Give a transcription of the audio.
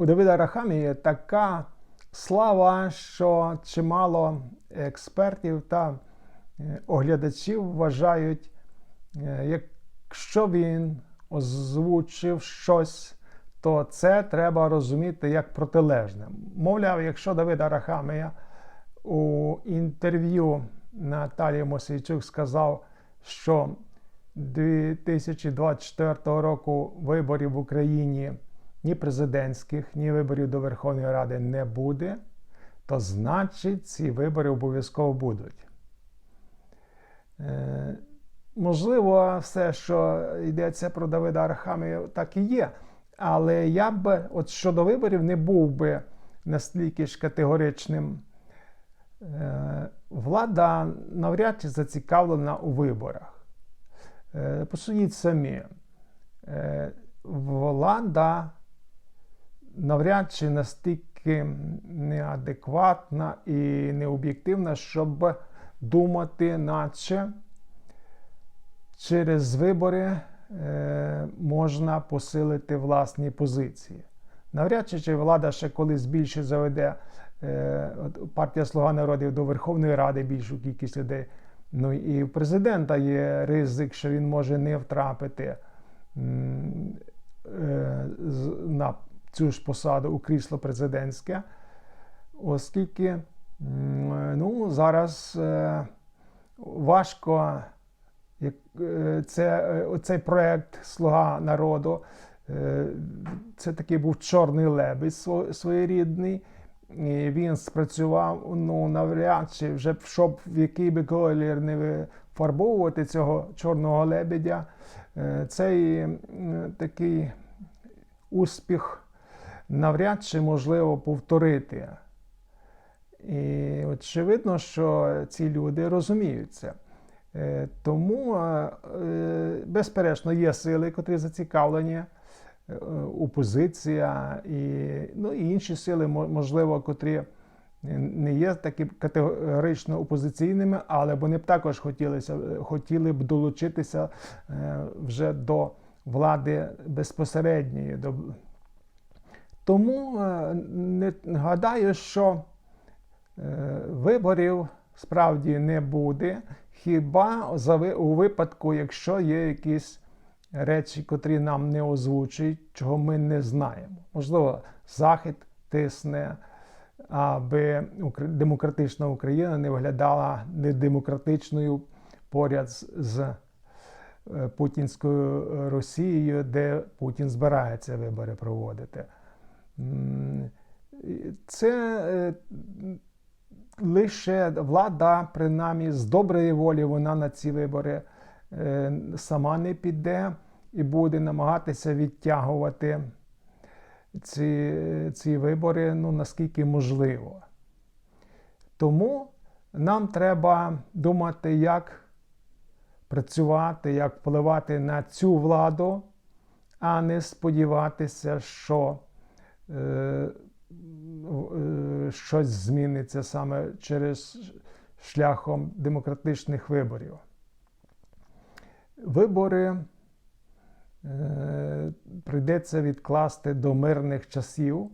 у Давида Рахамії така слава, що чимало експертів та е, оглядачів вважають, е, якщо він озвучив щось, то це треба розуміти як протилежне. Мовляв, якщо Давид Арахамія у інтерв'ю Наталії Мосійчук сказав, що 2024 року виборів в Україні ні президентських, ні виборів до Верховної Ради не буде, то значить ці вибори обов'язково будуть. Е, можливо, все, що йдеться про Давида Арахамія, так і є. Але я б от щодо виборів не був би настільки ж категоричним. Е, влада навряд чи зацікавлена у виборах. Е, Посудіть самі, влада навряд чи настільки неадекватна і необ'єктивна, щоб думати, наче через вибори е, можна посилити власні позиції. Навряд чи чи влада ще колись більше заведе е, партія Слуга народів до Верховної Ради більшу кількість людей. Ну і в президента є ризик, що він може не втрапити е, на цю ж посаду у крісло президентське, оскільки ну, зараз е, важко е, це, е, оцей проект Слуга народу. Це такий був чорний лебедь своєрідний. І він спрацював ну, навряд чи вже щоб в який би колір не фарбовувати цього чорного лебедя. Цей такий успіх навряд чи можливо повторити. І очевидно, що ці люди розуміють це. Е, Тому, е, е, безперечно, є сили, котрі зацікавлені, опозиція і, ну, і інші сили, можливо, котрі не є такі категорично опозиційними, але вони б також хотілися, хотіли б долучитися вже до влади безпосередньої. До... Тому е, не гадаю, що е, виборів справді не буде. Хіба у випадку, якщо є якісь речі, котрі нам не озвучують, чого ми не знаємо. Можливо, Захід тисне, аби демократична Україна не виглядала недемократичною поряд з, з е, путінською Росією, де Путін збирається вибори проводити. Це е, лише влада, принаймні з доброї волі, вона на ці вибори е, сама не піде і буде намагатися відтягувати ці, ці вибори ну, наскільки можливо. Тому нам треба думати, як працювати, як впливати на цю владу, а не сподіватися, що щось зміниться саме через шляхом демократичних виборів. Вибори е, прийдеться відкласти до мирних часів,